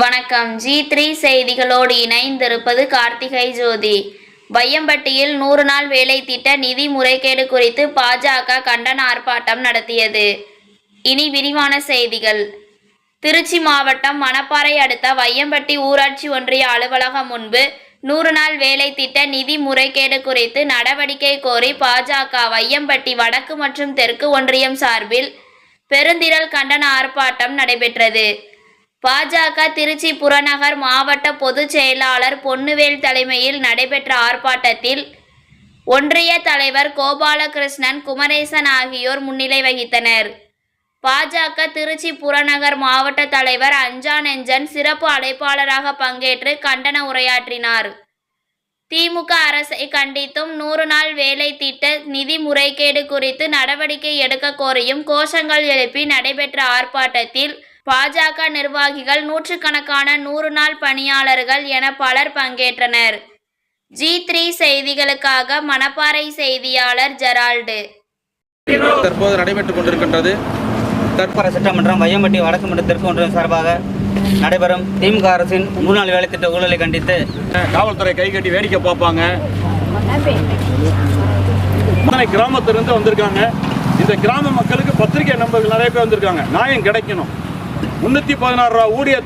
வணக்கம். G three செய்திகளோடு இணைந்திருப்பது கார்த்திகை ஜோதி. வையம்பட்டியில் நூறு நாள் வேலை திட்ட நிதி முறைகேடு குறித்து பாஜக கண்டன ஆர்ப்பாட்டம் நடத்தியது. இனி விரிவான செய்திகள். திருச்சி மாவட்டம் மணப்பாறை அடுத்த வையம்பட்டி ஊராட்சி ஒன்றிய அலுவலகம் முன்பு நூறு நாள் வேலை திட்ட நிதி முறைகேடு குறித்து நடவடிக்கை கோரி பாஜக வையம்பட்டி வடக்கு மற்றும் தெற்கு ஒன்றியம் சார்பில் பெருந்திரள் கண்டன ஆர்ப்பாட்டம் நடைபெற்றது. பாஜக திருச்சி புறநகர் மாவட்ட பொதுச் செயலாளர் பொன்னுவேல் தலைமையில் நடைபெற்ற ஆர்ப்பாட்டத்தில் ஒன்றிய தலைவர் கோபாலகிருஷ்ணன் குமரேசன் ஆகியோர் முன்னிலை வகித்தனர். பாஜக திருச்சி புறநகர் மாவட்ட தலைவர் அஞ்சான் சிறப்பு அழைப்பாளராக பங்கேற்று கண்டன உரையாற்றினார். திமுக அரசை கண்டித்தும் நூறு நாள் வேலை திட்ட நிதி முறைகேடு குறித்து நடவடிக்கை எடுக்க கோரியும் கோஷங்கள் எழுப்பி நடைபெற்ற ஆர்ப்பாட்டத்தில் பாஜக நிர்வாகிகள் நூற்றுக்கணக்கான நூறு நாள் பணியாளர்கள் என பலர் பங்கேற்றனர். ஜி த்ரீ செய்திகளுக்காக மணப்பாறை செய்தியாளர் ஜெரால்டு. தற்போது நடைபெற்றுக் கொண்டிருக்கின்றது. தற்போது சட்டமன்றம் வையம்பட்டி வடக்கு மன்ற தெற்கு ஒன்றியம் சார்பாக நடைபெறும் திமுக அரசின் மூணு நாள் வேலை திட்ட ஊழலை கண்டித்து காவல்துறை கை கட்டி வேடிக்கை பார்ப்பாங்க. கிராமத்திலிருந்து வந்திருக்காங்க. இந்த கிராம மக்களுக்கு பத்திரிகை நம்பர்கள் நிறைய பேர் வந்திருக்காங்க. நியாயம் கிடைக்கணும். முன்னூத்தி பதினாறு ரூபா ஊதிய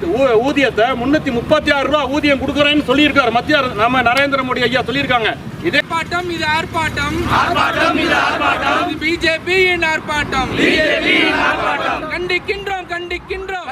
ஊதியத்தை முன்னூத்தி முப்பத்தி ஆறு ரூபா ஊதியம் கொடுக்குறேன்னு சொல்லியிருக்காரு. மத்திய அரசு நம்ம நரேந்திர மோடி ஐயா சொல்லியிருக்காங்க. இதே ஆர்ப்பாட்டம் இது ஆர்ப்பாட்டம். ஆர்ப்பாட்டம் இது ஆர்ப்பாட்டம். இது பிஜேபியின் ஆர்ப்பாட்டம். பிஜேபியின் ஆர்ப்பாட்டம். கண்டிக்கின்றோம் கண்டிக்கின்றோம்.